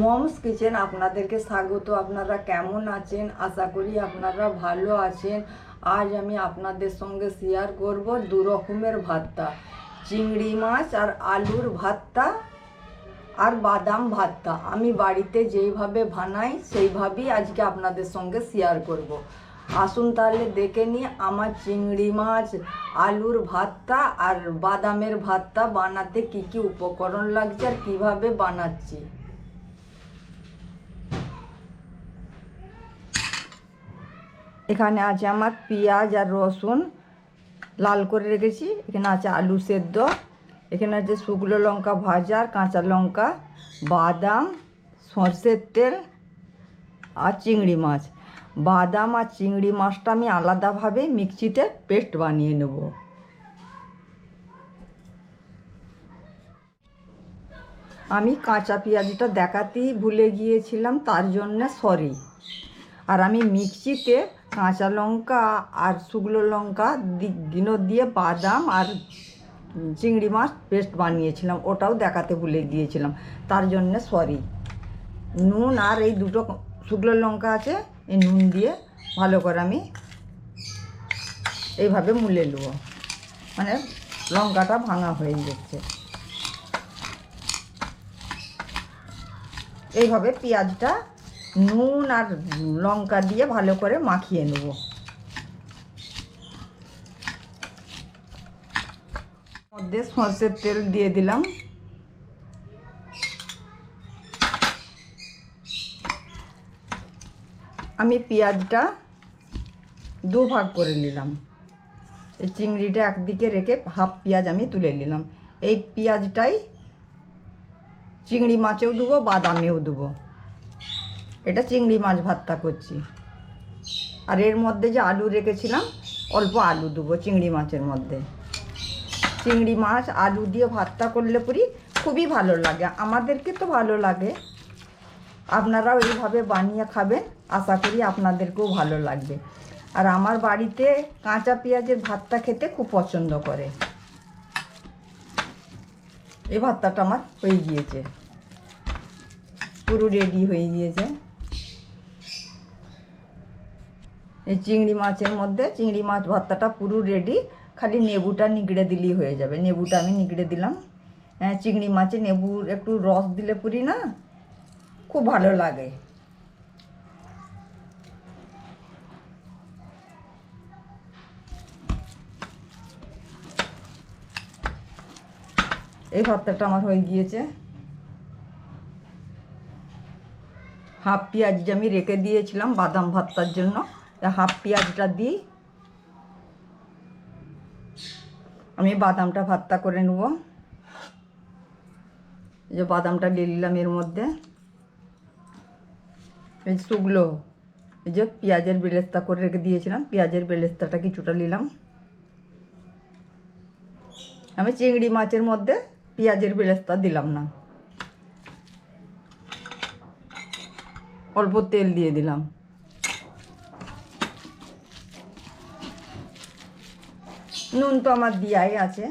Moms kitchen, আপনাদেরকে স্বাগত। আপনারা কেমন আছেন? আশা করি আপনারা ভালো আছেন। আজ আমি আপনাদের সঙ্গে শেয়ার করব দু রকমের ভাতটা। চিংড়ি মাছ আর আলুর ভাতটা আর বাদাম ভাতটা। আমি বাড়িতে যেইভাবে বানাই, সেইভাবেই আজকে আপনাদের সঙ্গে শেয়ার করব। আসুন তাহলে দেখে নিই, আমার চিংড়ি মাছ, আলুর ভাতটা আর বাদামের ভাতটা বানাতে কি কি উপকরণ লাগছে আর কীভাবে বানাচ্ছি। এখানে আছে আমার পেঁয়াজ আর রসুন লাল করে রেখেছি। এখানে আছে আলু সেদ্ধ। এখানে আছে শুকনো লঙ্কা ভাজা আর কাঁচা লঙ্কা, বাদাম, সর্ষের তেল আর চিংড়ি মাছ। বাদাম আর চিংড়ি মাছটা আমি আলাদাভাবে মিক্সিতে পেস্ট বানিয়ে নেব। আমি কাঁচা পেঁয়াজটা দেখাতেই ভুলে গিয়েছিলাম, তার জন্যে সরি। আর আমি মিক্সিতে কাঁচা লঙ্কা আর শুকনো লঙ্কা দিনো দিয়ে বাদাম আর চিংড়ি মাছ পেস্ট বানিয়েছিলাম। ওটাও দেখাতে ভুলে গিয়েছিলাম। তার জন্যে সরি নুন আর এই দুটো শুকনো লঙ্কা আছে, এই নুন দিয়ে ভালো করে আমি এইভাবে মুলে নেব। মানে লঙ্কাটা ভাঙা হয়ে যাচ্ছে এইভাবে পেঁয়াজটা নুন আর লঙ্কা দিয়ে ভালো করে মাখিয়ে নেব। মধ্যে সর্ষের তেল দিয়ে দিলাম। আমি পেঁয়াজটা দু ভাগ করে নিলাম। এই চিংড়িটা একদিকে রেখে হাফ পেঁয়াজ আমি তুলে নিলাম। এই পেঁয়াজটাই চিংড়ি মাছেও দেবো, বাদামেও দেবো। এটা চিংড়ি মাছ ভাতটা করছি। আর এর মধ্যে যে আলু রেখেছিলাম, অল্প আলু দেবো চিংড়ি মাছের মধ্যে। চিংড়ি মাছ, আলু দিয়ে ভাতটা করলে পরি খুবই ভালো লাগে। আমাদেরকে তো ভালো লাগে। আপনারাও এইভাবে বানিয়ে খাবেন, আশা করি আপনাদেরকেও ভালো লাগবে। আর আমার বাড়িতে কাঁচা পেঁয়াজের ভাতটা খেতে খুব পছন্দ করে। এই ভাতটাটা আমার হয়ে গিয়েছে। পুরো রেডি হয়ে গিয়েছে। এই চিংড়ি মাছের মধ্যে, চিংড়ি মাছ ভর্তাটা পুরো রেডি খালি নেবুটা নিগড়ে দিলেই হয়ে যাবে। নেবুটা আমি নিগড়ে দিলাম। হ্যাঁ চিংড়ি মাছে নেবুর একটু রস দিলে পুরি না, খুব ভালো লাগে। এই ভর্তাটা আমার হয়ে গিয়েছে। হাফ পেঁয়াজ আমি রেখে দিয়েছিলাম বাদাম ভর্তার জন্য। হাফ পেঁয়াজটা দিই। আমি বাদামটা ভর্তা করে নেব। যে বাদামটা দিয়ে নিলাম এর মধ্যে। এই শুকলো, এই যে পেঁয়াজের বেলেস্তা করে রেখে দিয়েছিলাম, পেঁয়াজের বেলেস্তাটা কিছুটা নিলাম আমি চিংড়ি মাছের মধ্যে পেঁয়াজের বেলেস্তা দিলাম না। অল্প তেল দিয়ে দিলাম। নুন তো আমার দিয়াই আছে।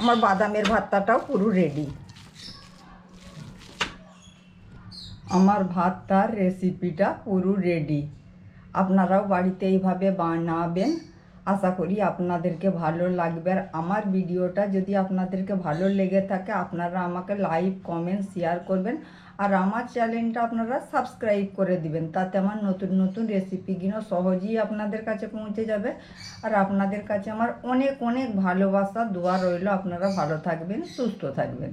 আমার বাদামের ভাতটাটাও পুরো রেডি আমার ভাতটার রেসিপিটা পুরো রেডি আপনারাও বাড়িতে এইভাবে বানাবেন। আশা করি আপনাদেরকে ভালো লাগবে। আর আমার ভিডিওটা যদি আপনাদেরকে ভালো লেগে থাকে, আপনারা আমাকে লাইক, কমেন্ট, শেয়ার করবেন। আর আমার চ্যানেলটা আপনারা সাবস্ক্রাইব করে দিবেন, তাতে আমার নতুন নতুন রেসিপিগুলো সহজেই আপনাদের কাছে পৌঁছে যাবে। আর আপনাদের কাছে আমার অনেক অনেক ভালোবাসা, দোয়া রইল। আপনারা ভালো থাকবেন, সুস্থ থাকবেন।